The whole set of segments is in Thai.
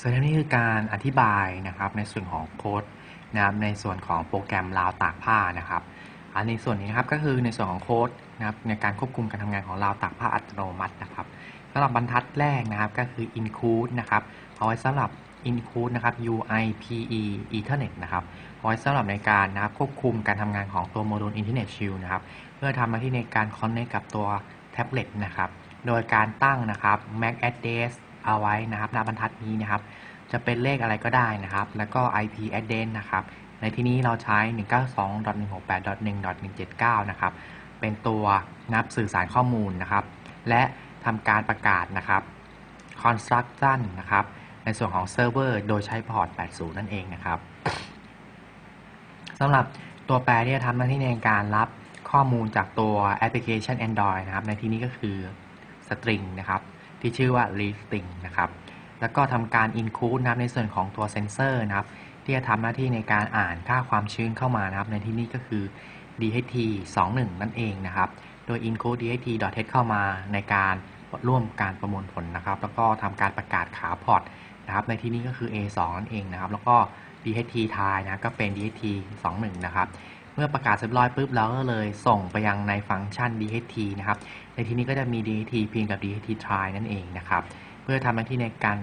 ส่วนนี้คือการอธิบายนะครับในส่วนของโค้ดนะครับในส่วนของโปรแกรมราวตากผ้านะครับอันในส่วนนี้นะครับก็คือในส่วนของโค้ดนะครับในการควบคุมการทำงานของราวตากผ้าอัตโนมัตินะครับสำหรับบรรทัดแรกนะครับก็คือ include นะครับเอาไว้สำหรับ include นะครับ UIPE Ethernet นะครับเอาไว้สำหรับในการนะครับควบคุมการทำงานของตัวโมดูล Internet Shield นะครับเพื่อทำหน้าที่ในการ connect กับตัวแท็บเล็ตนะครับโดยการตั้งนะครับ MAC address เอาไว้นะครับหน้าบรรทัดนี้นะครับ จะเป็นเลขอะไรก็ได้นะครับ แล้วก็ IP address นะครับ ในที่นี้เราใช้ 192.168.1.179 นะครับ เป็นตัวนับสื่อสารข้อมูลนะครับ และทำการประกาศนะครับ construction นะครับ ในส่วนของเซิร์ฟเวอร์โดยใช้พอร์ต 80 นั่นเองนะครับสำหรับตัวแปรที่จะทำหน้าที่ในการรับข้อมูลจากตัวแอปพลิเคชัน Android นะครับ ในที่นี้ก็คือ string นะครับ ที่ชื่อว่า read string นะครับ แล้วก็ทำการ include นะครับในส่วนของตัวเซนเซอร์นะครับ ที่จะทำหน้าที่ในการอ่านค่าความชื้นเข้ามานะครับ ในที่นี้ก็คือ DHT 21 นั่นเองนะครับ โดย include DHT.h เข้ามาในการร่วมการประมวลผลนะครับ แล้วก็ทำการประกาศขาพอร์ตนะครับ ในที่นี้ก็คือ A2 นั่นเองนะครับ แล้วก็ DHT ทายนะ ก็เป็น DHT 21 นะครับ มื่อประกาศเสร็จร้อยปุ๊บเราก็เลยส่งไปยังในฟังก์ชัน DHT นะครับ ในที่นี้ก็จะมี DHT เพียงกับ DHT try นั่นเองนะครับ เพื่อทำหน้าที่ในการ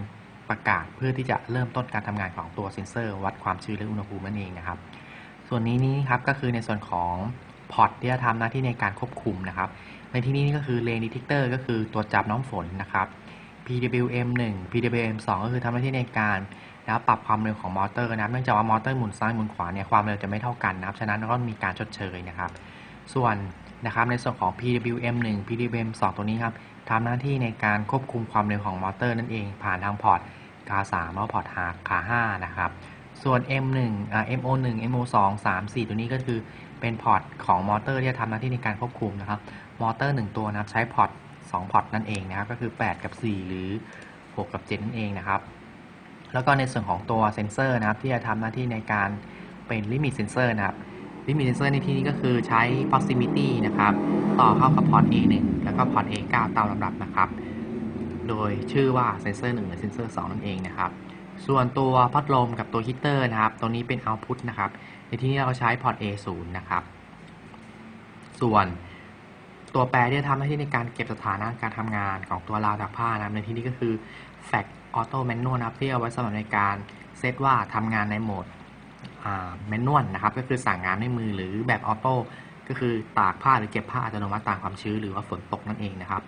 ประกาศเพื่อที่จะเริ่มต้นการทำงานของตัวเซ็นเซอร์ วัดความชื้นและอุณหภูมินั่นเองนะครับ ส่วนนี้นี้ครับก็คือในส่วนของพอร์ตที่จะทำหน้าที่ในการควบคุมนะครับ ในที่นี้นี่ก็คือ Rain Detector ก็คือตัวจับน้ำฝนนะครับ PWM 1 PWM 2ก็คือทำหน้าที่ในการ นะปรับความเร็วของมอเตอร์นะครับเนื่องจากว่ามอเตอร์หมุนซ้ายหมุนขวาเนี่ยความเร็วจะไม่เท่ากันนะครับ ฉะนั้นก็มีการชดเชยนะครับ ส่วนนะครับในส่วนของ PWM 1 PWM 2 ตัวนี้ครับทำหน้าที่ในการควบคุมความเร็วของมอเตอร์นั่นเอง ผ่านทางพอร์ตขา3แล้วพอร์ตขา5นะครับ ส่วน M1 อ่า MO1 MO2 3 4 ตัวนี้ก็คือเป็นพอร์ตของมอเตอร์ที่จะทำหน้าที่ในการควบคุมนะครับ มอเตอร์ 1 ตัวนะครับใช้พอร์ต2พอร์ตนั่นเองนะครับ ก็คือ 8 กับ 4 หรือ 6 กับ 7 นั่นเองนะครับ แล้วก็ในส่วนของตัวเซนเซอร์นะครับ ที่จะทำหน้าที่ในการเป็นลิมิตเซนเซอร์นะครับลิมิตเซนเซอร์ในที่นี้ก็คือใช้ proximity นะครับ ต่อเข้ากับพอร์ต A1 แล้วก็พอร์ต A9 ตามลำดับนะครับ โดยชื่อว่าเซนเซอร์1หรือเซนเซอร์2นั่นเองนะครับ ส่วนตัวพัดลมกับตัวฮีเตอร์นะครับ ตัวนี้เป็น output นะครับ ในที่นี้เราใช้พอร์ต A0 นะครับ ส่วนตัวแปรที่จะทำหน้าที่ในการเก็บสถานะการทำงานของตัวราวตากผ้านะครับในที่นี้ก็คือ fact auto manual นะครับที่เอาไว้สำหรับในการเซตว่าทำงานในโหมดแมนนวลนะครับ ก็คือสั่งงานด้วยมือหรือแบบออโต้ก็คือตากผ้าหรือเก็บผ้าอัตโนมัติตามความชื้นหรือว่าฝนตกนั่นเองนะครับ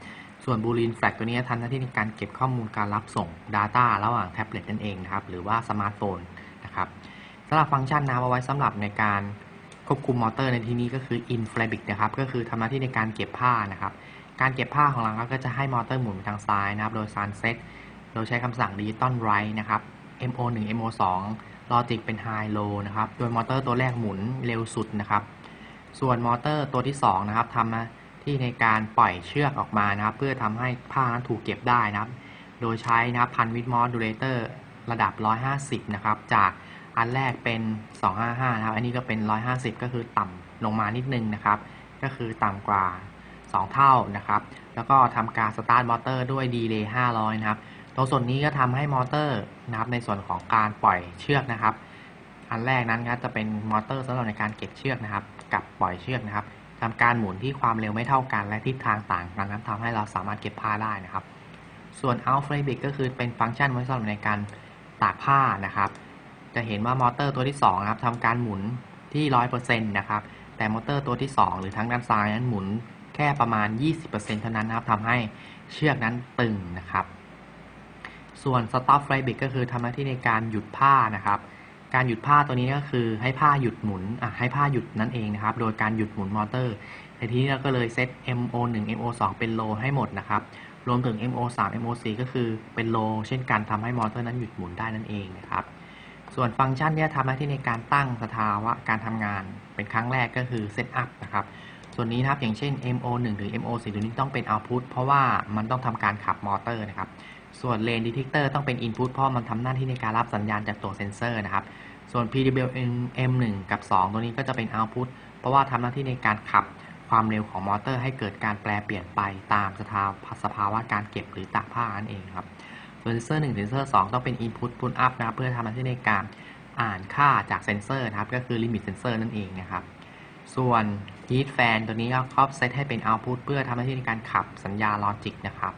ส่วนบูลินแฟลกตัวนี้ทำหน้าที่ในการเก็บข้อมูลการรับส่ง Data ระหว่างแท็บเล็ตนั่นเองนะครับ หรือว่าสมาร์ทโฟนนะครับสำหรับฟังก์ชันนะเอาไว้สำหรับในการควบคุมมอเตอร์ในที่นี้ก็คือ in f l a b i c นะครับ ก็คือทำหน้าที่ในการเก็บผ้านะครับ การเก็บผ้าของเราก็จะให้มอเตอร์หมุนไปทางซ้ายนะครับ โดย sunset โดยใช้คำสั่ง digital write นะครับ mo1 mo2 ลอจิกเป็น high low นะครับ โดยมอเตอร์ตัวแรกหมุนเร็วสุดนะครับ ส่วนมอเตอร์ตัวที่2นะครับทำหน้าที่ในการปล่อยเชือกออกมานะครับ เพื่อทำให้ผ้านั้นถูกเก็บได้นะครับ โดยใช้นะครับพันวิดมอดูเลเตอร์ระดับ 150 นะครับ จากอันแรกเป็น 255 นะครับ อันนี้ก็เป็น 150 ก็คือต่ำลงมานิดนึงนะครับ ก็คือต่ำกว่า 2 เท่านะครับ แล้วก็ทำการสตาร์ทมอเตอร์ด้วยดีเลย์500 นะครับ ตรงส่วนนี้ก็ทำให้มอเตอร์นะครับในส่วนของการปล่อยเชือกนะครับ อันแรกนั้นครับจะเป็นมอเตอร์สำหรับในการเก็บเชือกนะครับ กับปล่อยเชือกนะครับทำการหมุนที่ความเร็วไม่เท่ากัน และทิศทางต่างกันนั้นทำให้เราสามารถเก็บผ้าได้นะครับ ส่วน out f l a b i c ก็คือเป็นฟังก์ชันไว้สำหรับในการตากผ้านะครับ จะเห็นว่ามอเตอร์ตัวที่2นะครับทำการหมุนที่ 100%นะครับ แต่มอเตอร์ตัวที่ 2 หรือทั้งด้านซ้ายนั้นหมุนแค่ประมาณ 20%เท่านั้นนะครับทำให้เชือกนั้นตึงนะครับ ส่วน stop f l a b i c ก็คือทำหน้าที่ในการหยุดผ้านะครับ การหยุดผ้าตัวนี้ก็คือให้ผ้าหยุดหมุนอะให้ผ้าหยุดนั่นเองนะครับ โดยการหยุดหมุนมอเตอร์ในที่นี้เราก็เลยเซต MO1 MO2 เป็น low ให้หมดนะครับ รวมถึง MO3 MO4 ก็คือเป็น low เช่นกันทำให้มอเตอร์นั้นหยุดหมุนได้นั่นเองนะครับ ส่วนฟังก์ชันที่ทำหน้าที่ในการตั้งสภาวะการทำงานเป็นครั้งแรกก็คือ Setup นะครับส่วนนี้นะครับอย่างเช่น MO1 หรือ MO4 ตัวนี้ต้องเป็น Output เพราะว่ามันต้องทำการขับมอเตอร์นะครับ ส่วน Lane Detector ต้องเป็น Input เพราะมันทำหน้าที่ในการรับสัญญาณจากตัวเซนเซอร์นะครับ ส่วน PWM 1กับ 2 ตัวนี้ก็จะเป็น Output เพราะว่าทำหน้าที่ในการขับความเร็วของมอเตอร์ให้เกิดการแปลเปลี่ยนไปตามสภาวะสภาวะการเก็บหรือตากผ้านั่นเองครับ ส่วนเซนเซอร์1เซนเซอร์2ต้องเป็น input put up นะครับเพื่อทำหน้าที่ในการอ่านค่าจากเซนเซอร์นะครับก็คือ limit sensor นั่นเองนะครับส่วน heat fan ตัวนี้ก็ครอบเซตให้เป็น output เพื่อทำหน้าที่ในการขับสัญญาลอจิกนะครับ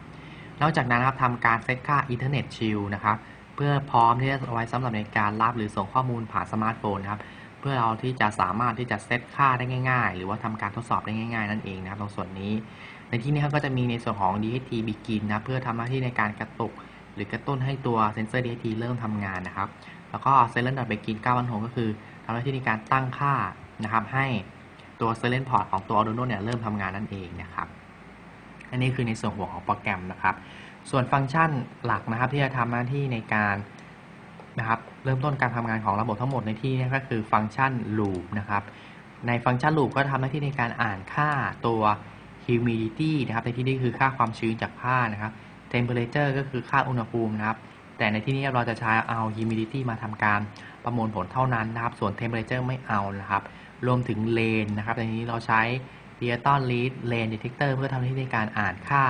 นอกจากนั้นนะครับทำการเซตค่า Ethernet Shield นะครับเพื่อพร้อมที่จะเอาไว้สำหรับในการรับหรือส่งข้อมูลผ่านสมาร์ทโฟนนะครับเพื่อเราที่จะสามารถที่จะเซตค่าได้ง่าย ๆ หรือว่าทำการทดสอบได้ง่าย ๆ นั่นเองนะครับตรงส่วนนี้ ในที่นี้ครับก็จะมีในส่วนของ DHT Begin นะเพื่อทำหน้าที่ในการกระตุก หรือกระตุ้นให้ตัวเซนเซอร์ DHT เริ่มทำงานนะครับ แล้วก็ Silent Begin 916ก็คือทำหน้าที่ในการตั้งค่านะครับให้ตัว Silent Port ของตัว Arduino เนี่ยเริ่มทำงานนั่นเองนะครับ อันนี้คือในส่วนหัวของโปรแกรมนะครับ ส่วนฟังก์ชันหลักนะครับ ที่จะทำหน้าที่ในการนะครับ เริ่มต้นการทำงานของระบบทั้งหมดในที่นี้ก็คือฟังก์ชัน loop นะครับ ในฟังก์ชัน loop ก็ทำหน้าที่ในการอ่านค่าตัว humidity นะครับ ในที่นี้คือค่าความชื้นจากผ้านะครับ temperature ก็คือค่าอุณหภูมินะครับ แต่ในที่นี้เราจะใช้เอา humidity มาทำการประมวลผลเท่านั้นนะครับ ส่วน temperature ไม่เอานะครับ รวมถึง lane นะครับในนี้เราใช้ digital read lane detector เพื่อทำหน้าที่ในการอ่านค่า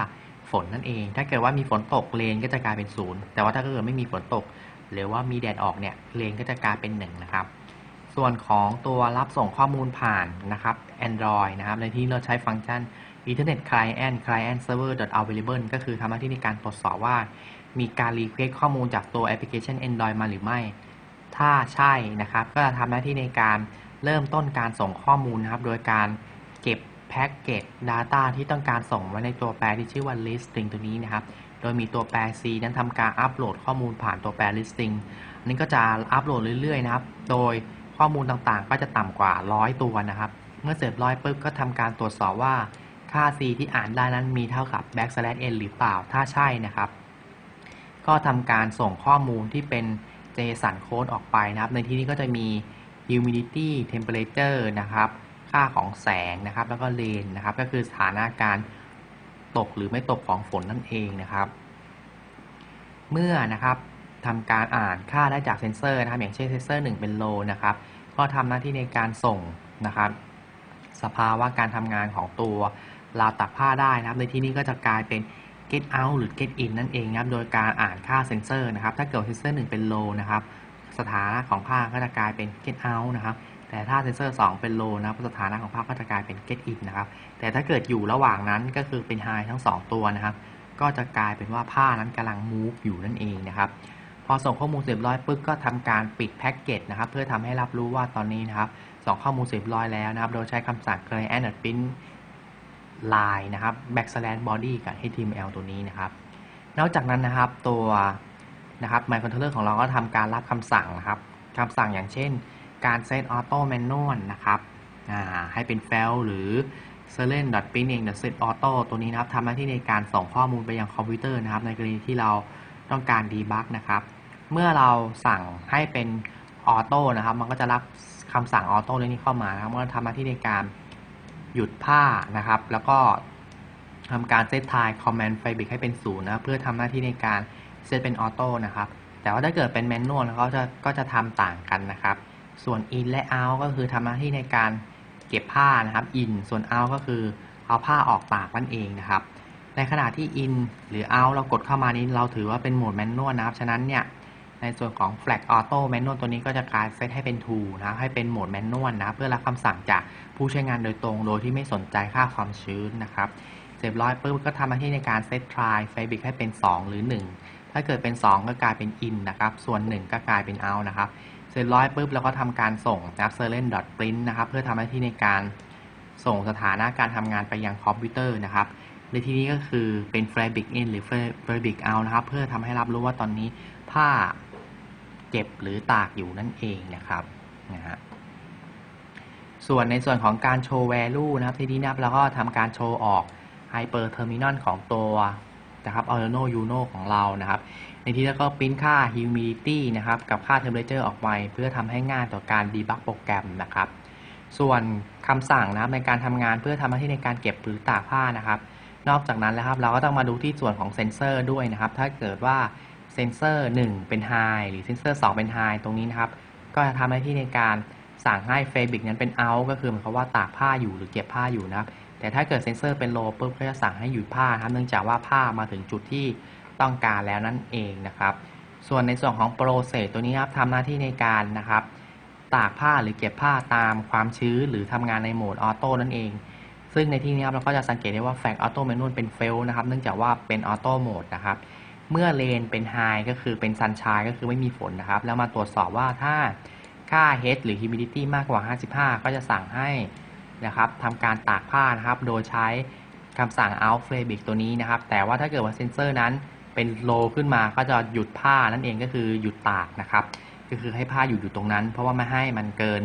ฝนนั่นเอง ถ้าเกิดว่ามีฝนตกเลนก็จะกลายเป็นศูนย์แต่ว่าถ้าเกิดไม่มีฝนตก หรือว่ามีแดดออกเนี่ยเลนก็จะกลายเป็น1นะครับ ส่วนของตัวรับส่งข้อมูลผ่านนะครับ Android นะครับ ในที่เราใช้ฟังก์ชัน Internet Client Client Server Available ก็คือทำหน้าที่ในการตรวจสอบว่า มีการ request ข้อมูลจากตัวแอปพลิเคชัน Android มาหรือไม่ ถ้าใช่นะครับ ก็จะทำหน้าที่ในการเริ่มต้นการส่งข้อมูลนะครับ โดยการเก็บ แพ็กเกจ Data ที่ต้องการส่งไว้ในตัวแปรที่ชื่อว่า listing ตัวนี้นะครับ โดยมีตัวแปร C นั้นทำการอัปโหลดข้อมูลผ่านตัวแปร listing อันนี้ก็จะอัปโหลดเรื่อยๆนะครับ โดยข้อมูลต่างๆ ก็จะต่ำกว่า 100 ตัวนะครับ เมื่อเสร็จร้อยปุ๊บก็ทำการตรวจสอบว่าค่า C ที่อ่านได้นั้นมีเท่ากับ backslash n หรือเปล่า ถ้าใช่นะครับ ก็ทำการส่งข้อมูลที่เป็น JSON code ออกไปนะครับ ในที่นี้ก็จะมี humidity temperature นะครับ ค่าของแสงนะครับ แล้วก็เลนนะครับ ก็คือสถานะการตกหรือไม่ตกของฝนนั่นเองนะครับ เมื่อนะครับทำการอ่านค่าได้จากเซนเซอร์นะครับ อย่างเช่นเซนเซอร์ 1 เป็นโลนะครับ ก็ทำหน้าที่ในการส่งนะครับ สภาวะการทำงานของตัวราวตักผ้าได้นะครับ ในที่นี้ก็จะกลายเป็น get out หรือ get in นั่นเองนะครับ โดยการอ่านค่าเซนเซอร์นะครับ ถ้าเกิดเซนเซอร์ 1 เป็นโลนะครับ สถานะของผ้าก็จะกลายเป็น get out นะครับ แต่ถ้าเซนเซอร์ 2 เป็นโลนะครับสถานะของภาพก็จะกลายเป็น get in นะครับ แต่ถ้าเกิดอยู่ระหว่างนั้นก็คือเป็น high ทั้ง 2 ตัวนะครับ ก็จะกลายเป็นว่าผ้านั้นกำลัง move อยู่นั่นเองนะครับ พอส่งข้อมูลเสร็จร้อยปุ๊บก็ทำการปิดแพ็กเกจนะครับ เพื่อทำให้รับรู้ว่าตอนนี้นะครับส่งข้อมูลเสร็จร้อยแล้วนะครับ โดยใช้คำสั่ง client print line นะครับ backslash body กับ html ตัวนี้นะครับ นอกจากนั้นนะครับตัว นะครับ microcontroller ของเราก็ทำการรับคำสั่งนะครับคำสั่งอย่างเช่น การ set auto manual นะครับให้เป็น fail หรือ s e r e n p i n i n g set auto ตัวนี้นะครับทำหน้าที่ในการส่งข้อมูลไปยังคอมพิวเตอร์นะครับ ในกรณีที่เราต้องการ debug นะครับ เมื่อเราสั่งให้เป็นออโตนะครับ มันก็จะรับคำสั่งออโต้เรื่องนี้เข้ามานะครับมันก็ทำหน้าที่ในการหยุดผ้านะครับ แล้วก็ทำการเซตไทม์คอมมานด์ไฟบิกให้เป็นศูนย์นะเพื่อทำหน้าที่ในการ เซตเป็นออโต้นะครับ แต่ว่าถ้าเกิดเป็นแมนนวลเขาจะก็จะทำต่างกันนะครับ ส่วน in และ out ก็คือทำหน้าที่ในการเก็บผ้านะครับ in ส่วน out ก็คือเอาผ้าออกตากนั่นเองนะครับ ในขณะที่ in หรือ out เรากดเข้ามานี้เราถือว่าเป็นโหมดแมนนวลนะครับ ฉะนั้นเนี่ยในส่วนของ flag auto manual ตัวนี้ก็จะกลายเซตให้เป็น true นะให้เป็นโหมดแมนนวลนะ เพื่อรับคำสั่งจากผู้ใช้งานโดยตรง โดยที่ไม่สนใจค่าความชื้นนะครับ เสร็จร้อยปุ๊บก็ทำหน้าที่ในการเซต try fabric ให้เป็น 2 หรือ 1 ถ้าเกิดเป็น 2 ก็กลายเป็น in นะครับ ส่วน 1 ก็กลายเป็น out นะครับ เสร็จร้อยปุ๊บเราก็ทำการส่งนะครับ s e r e n print นะครับ เพื่อทำหน้าที่ในการส่งสถานะการทำงานไปยังคอมพิวเตอร์นะครับ ในที่นี้ก็คือเป็น fabric in หรือ fabric out นะครับ เพื่อทำให้รับรู้ว่าตอนนี้ผ้าเก็บหรือตากอยู่นั่นเองนะครับนะฮะส่วนในส่วนของการโชว์ value นะครับ ที่นี้นะครับเราก็ทำการโชว์ออก hyper terminal ของตัว นะครับ Arduino Uno ของเรานะครับในที่แล้วก็ปริ้นค่า humidity นะครับ กับค่า temperature ออกไป เพื่อทำให้ง่ายต่อการ debug โปรแกรมนะครับ ส่วนคำสั่งนะครับในการทำงานเพื่อทำหน้าที่ในการเก็บหรือตากผ้านะครับ นอกจากนั้นแล้วครับ เราก็ต้องมาดูที่ส่วนของเซนเซอร์ด้วยนะครับ ถ้าเกิดว่าเซนเซอร์ 1 เป็น high หรือเซนเซอร์ 2 เป็น high ตรงนี้นะครับ ก็จะทำหน้าที่ในการ สั่งให้เฟบิกนั้นเป็น out ก็คือหมายความว่าตากผ้าอยู่หรือเก็บผ้าอยู่นะครับแต่ถ้าเกิดเซนเซอร์เป็น low ปุ๊บก็จะสั่งให้หยุดผ้าครับเนื่องจากว่าผ้ามาถึงจุดที่ต้องการแล้วนั่นเองนะครับ ส่วนในส่วนของโปรเซสตัวนี้ครับทำหน้าที่ในการนะครับ ตากผ้าหรือเก็บผ้าตามความชื้นหรือทำงานในโหมดออโต้นั่นเอง ซึ่งในที่นี้ครับเราก็จะสังเกตได้ว่าแฟกออโต้แมนนวลเป็นเฟลนะครับเนื่องจากว่าเป็นออโต้โหมดนะครับเมื่อเลนเป็นไฮก็คือเป็นซันช n ยก็คือไม่มีฝนนะครับ แล้วมาตรวจสอบว่าถ้า ค่า H หรือ humidity มากกว่า 55 ก็จะสั่งให้นะครับทำการตากผ้านะครับ โดยใช้คำสั่ง out fabric ตัวนี้นะครับ แต่ว่าถ้าเกิดว่าเซนเซอร์นั้นเป็น low ขึ้นมาก็จะหยุดผ้านั่นเองก็คือหยุดตากนะครับ ก็คือให้ผ้าอยู่อยู่ตรงนั้น เพราะว่าไม่ให้มันเกิน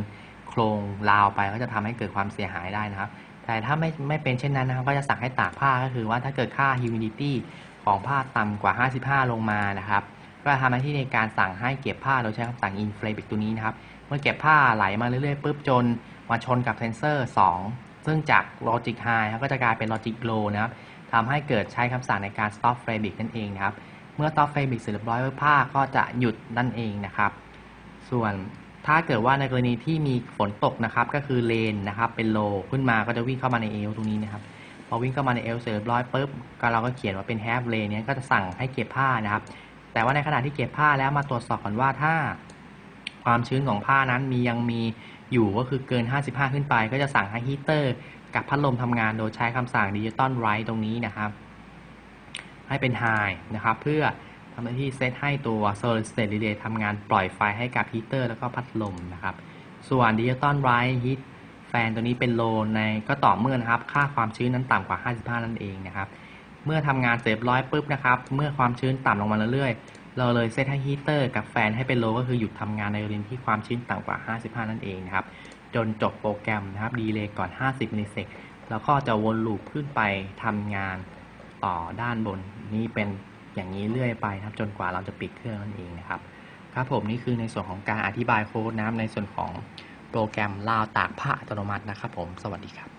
โครงราวไปก็จะทำให้เกิดความเสียหายได้นะครับ แต่ถ้าไม่ไม่เป็นเช่นนั้นนะครับก็จะสั่งให้ตากผ้าก็คือว่าถ้าเกิดค่า humidity ของผ้าต่ำกว่า 55 ลงมานะครับ ก็ทำหน้าที่ในการสั่งให้เก็บผ้าโดยใช้คำสั่ง inflabic ตัวนี้นะครับ เมื่อเก็บผ้าไหลมาเรื่อยๆปุ๊บจนมาชนกับเซนเซอร์ 2 ซึ่งจาก logic high ก็จะกลายเป็น logic low นะครับทำให้เกิดใช้คำสั่งในการ stop fabric นั่นเองนะครับ เมื่อ stop fabric เสร็จเรียบร้อยผ้าก็จะหยุดนั่นเองนะครับ ส่วนถ้าเกิดว่าในกรณีที่มีฝนตกนะครับก็คือเลนนะครับเป็นโลขึ้นมาก็จะวิ่งเข้ามาในเอลตรงนี้นะครับพอวิ่งเข้ามาในเอลเสร็จเรียบร้อยปุ๊บก็เราก็เขียนว่าเป็นแฮปเลนเนี้ยก็จะสั่งให้เก็บผ้านะครับ แต่ว่าในขณะที่เก็บผ้าแล้วมาตรวจสอบก่อนว่าถ้า ความชื้นของผ้านั้นมียังมีอยู่ก็คือเกิน 55 ขึ้นไป ก็จะสั่งให้ฮีเตอร์ กับพัดลมทำงานโดยใช้คำสั่งดิจิตอลไรตรงนี้นะครับ ให้เป็น High นะครับ เพื่อทำหน้าที่เซตให้ตัว Solid State Relay ทำงานปล่อยไฟให้กับฮีเตอร์แล้วก็พัดลมนะครับ ส่วน Digital Right Heat แฟนตัวนี้เป็นโลในก็ต่อเมื่อนะครับ ค่าความชื้นนั้นต่ำกว่า 55 นั่นเองนะครับ เมื่อทำงานเสร็จร้อยปุ๊บนะครับ เมื่อความชื้นต่ำลงมาเรื่อยๆ เราเลยเซตให้ฮีเตอร์กับแฟนให้เป็นโลก็คือหยุดทำงานในกรณีที่ความชื้นต่ำกว่า 55 นั่นเองนะครับ จนจบโปรแกรมนะครับดีเลย์ก่อน 50มิลลิเซกแล้วก็จะวนลูปขึ้นไปทำงานต่อด้านบนนี้เป็นอย่างนี้เรื่อยไปนะครับจนกว่าเราจะปิดเครื่องนั่นเองนะครับครับผมนี่คือในส่วนของการอธิบายโค้ดนะครับในส่วนของโปรแกรมราวตากผ้าอัตโนมัตินะครับผมสวัสดีครับ